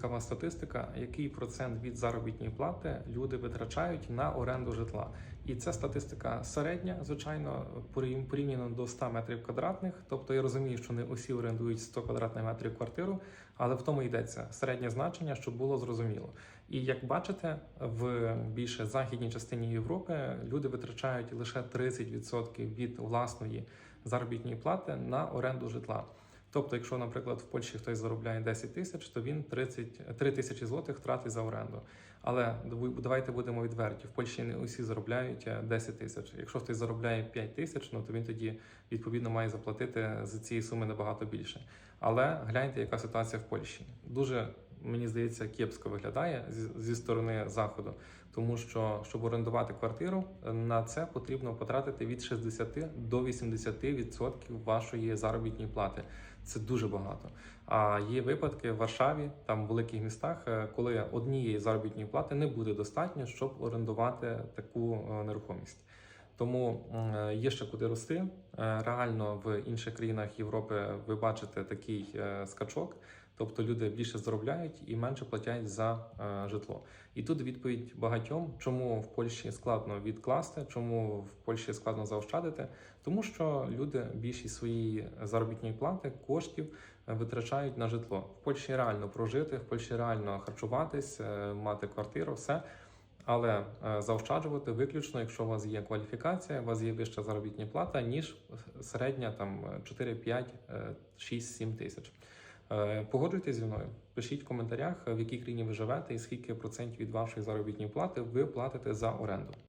цікава статистика, який процент від заробітної плати люди витрачають на оренду житла. І це статистика середня, звичайно, порів- порівняно до 100 метрів квадратних. Тобто я розумію, що не усі орендують 100 квадратних метрів квартиру, але в тому йдеться середнє значення, щоб було зрозуміло. І як бачите, в більше західній частині Європи люди витрачають лише 30% від власної заробітної плати на оренду житла. Тобто, якщо, наприклад, в Польщі хтось заробляє 10 тисяч, то він 30, 3 тисячі злотих тратить за оренду. Але давайте будемо відверті. В Польщі не усі заробляють е, 10 тисяч. Якщо хтось заробляє 5 тисяч, ну то він тоді відповідно має заплатити за цієї суми набагато більше. Але гляньте, яка ситуація в Польщі. Дуже мені здається, кепсько виглядає зі, сторони заходу, тому що щоб орендувати квартиру, на це потрібно потратити від 60 до 80% вашої заробітної плати. Це дуже багато. А є випадки в Варшаві, там в великих містах, е, коли однієї заробітної плати не буде достатньо, щоб орендувати таку е, нерухомість. Тому є ще куди рости. Е, Реально в інших країнах Європи ви бачите такий е, скачок, тобто люди більше заробляють і менше платять за е, житло. І тут відповідь багатьом, чому в Польщі складно відкласти, чому в Польщі складно заощадити, тому що люди більшість своєї заробітної плати коштів е, витрачають на житло. В Польщі реально прожити, в Польщі реально харчуватись, е, мати квартиру, все. Але е, заощаджувати виключно, якщо у вас є кваліфікація, у вас є вища заробітна плата, ніж середня там 4, 5, 6, 7 тисяч. Е, Погоджуйтесь зі мною. Пишіть в коментарях, в якій країні ви живете і скільки процентів від вашої заробітної плати ви платите за оренду.